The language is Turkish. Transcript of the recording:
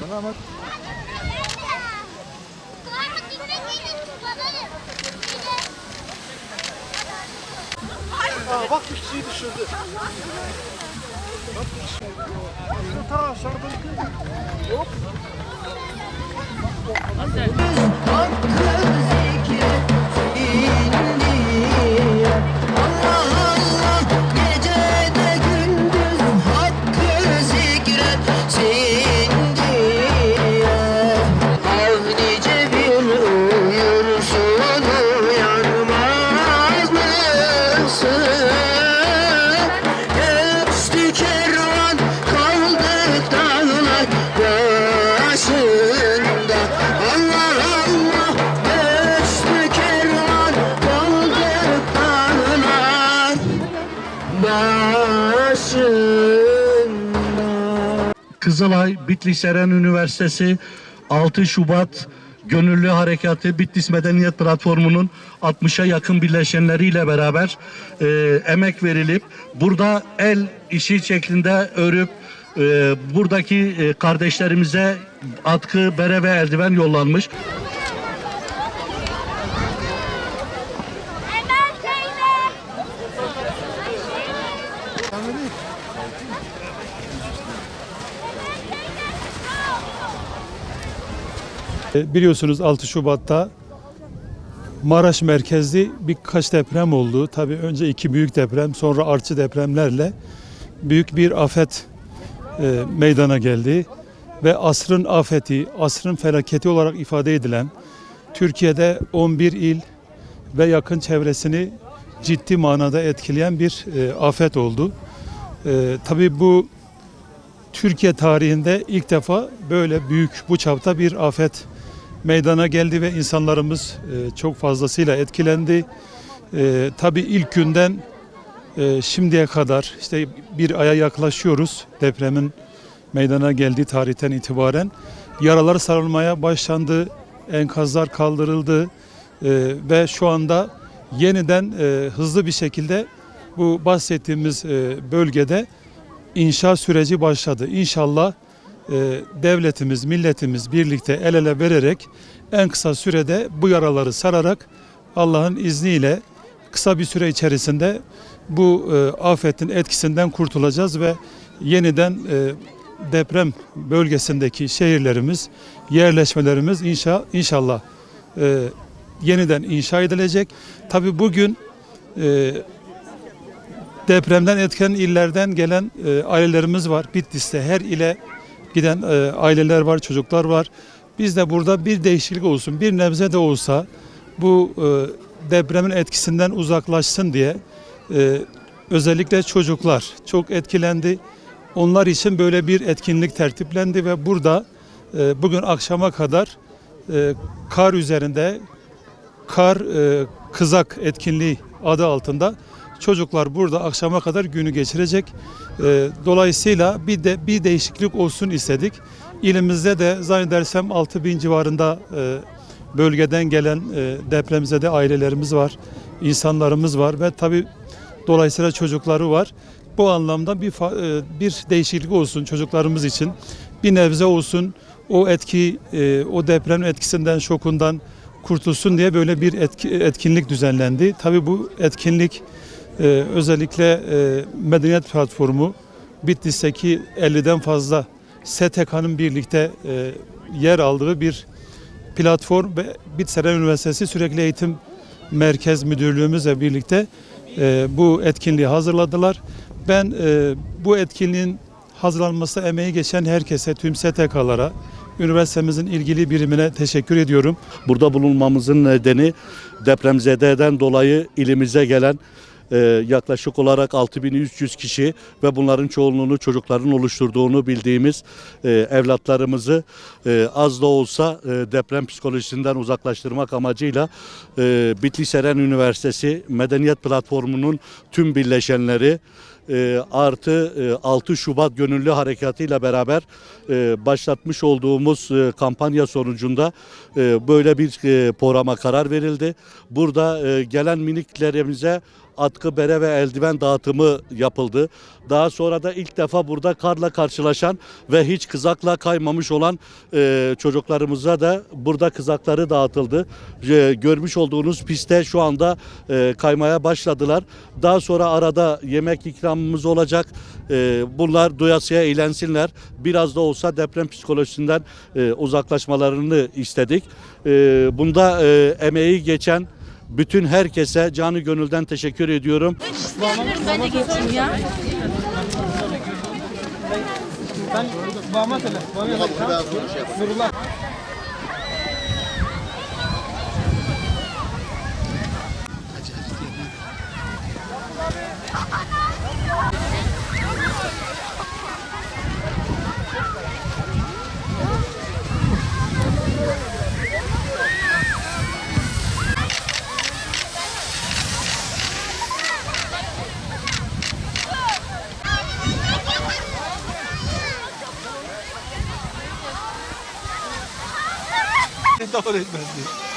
Sana ama Aa, bak bir kişiyi düşürdü. Bak bir kişiyi. Bizim ta aşağıda bakın. Hop. Allah Kızılay Bitlis Eren Üniversitesi 6 Şubat Gönüllü Harekatı Bitlis Medeniyet Platformu'nun 60'a yakın birleşenleriyle beraber e, emek verilip burada el işi şeklinde örüp e, buradaki e, kardeşlerimize atkı, bere ve eldiven yollanmış. Biliyorsunuz 6 Şubat'ta Maraş merkezli birkaç deprem oldu. Tabii önce iki büyük deprem sonra artçı depremlerle büyük bir afet e, meydana geldi. Ve asrın afeti, asrın felaketi olarak ifade edilen Türkiye'de 11 il ve yakın çevresini ciddi manada etkileyen bir e, afet oldu. E, tabii bu Türkiye tarihinde ilk defa böyle büyük bu çapta bir afet meydana geldi ve insanlarımız e, çok fazlasıyla etkilendi. E, tabii ilk günden e, şimdiye kadar işte bir aya yaklaşıyoruz depremin meydana geldiği tarihten itibaren. Yaralar sarılmaya başlandı, enkazlar kaldırıldı e, ve şu anda yeniden hızlı bir şekilde bu bahsettiğimiz bölgede inşa süreci başladı. İnşallah devletimiz, milletimiz birlikte el ele vererek en kısa sürede bu yaraları sararak Allah'ın izniyle kısa bir süre içerisinde bu e, afetin etkisinden kurtulacağız ve yeniden e, deprem bölgesindeki şehirlerimiz, yerleşmelerimiz inşa inşallah e, yeniden inşa edilecek. Tabii bugün e, depremden etken illerden gelen e, ailelerimiz var. Bitlis'te her ile giden e, aileler var, çocuklar var. Biz de burada bir değişiklik olsun, bir nebze de olsa bu e, depremin etkisinden uzaklaşsın diye e, özellikle çocuklar çok etkilendi. Onlar için böyle bir etkinlik tertiplendi ve burada e, bugün akşama kadar e, kar üzerinde kar e, kızak etkinliği adı altında çocuklar burada akşama kadar günü geçirecek. E, dolayısıyla bir de bir değişiklik olsun istedik. İlimizde de zannedersem 6 bin civarında e, bölgeden gelen e, depremzede ailelerimiz var, insanlarımız var ve tabi dolayısıyla çocukları var. Bu anlamda bir bir değişiklik olsun çocuklarımız için. Bir nebze olsun o etki, o deprem etkisinden, şokundan kurtulsun diye böyle bir etki- etkinlik düzenlendi. Tabii bu etkinlik e, özellikle e, Medeniyet Platformu Bitlis'teki 50'den fazla STK'nın birlikte e, yer aldığı bir platform ve Bitseren Üniversitesi Sürekli Eğitim Merkez Müdürlüğümüzle birlikte e, bu etkinliği hazırladılar. Ben e, bu etkinliğin hazırlanması emeği geçen herkese, tüm STK'lara, üniversitemizin ilgili birimine teşekkür ediyorum. Burada bulunmamızın nedeni depremzededen dolayı ilimize gelen e, yaklaşık olarak 6300 kişi ve bunların çoğunluğunu çocukların oluşturduğunu bildiğimiz e, evlatlarımızı e, az da olsa e, deprem psikolojisinden uzaklaştırmak amacıyla Bitlis Eren Üniversitesi Medeniyet Platformu'nun tüm birleşenleri artı e, 6 Şubat Gönüllü Harekatı ile beraber başlatmış olduğumuz kampanya sonucunda böyle bir programa karar verildi. Burada gelen miniklerimize atkı, bere ve eldiven dağıtımı yapıldı. Daha sonra da ilk defa burada karla karşılaşan ve hiç kızakla kaymamış olan e, çocuklarımıza da burada kızakları dağıtıldı. E, görmüş olduğunuz pistte şu anda e, kaymaya başladılar. Daha sonra arada yemek ikramımız olacak. E, bunlar doyasıya eğlensinler. Biraz da olsa deprem psikolojisinden e, uzaklaşmalarını istedik. E, bunda e, emeği geçen bütün herkese canı gönülden teşekkür ediyorum. Ben de geçeyim ya. Ben Bahmet Ali. Nurullah. 倒れたん。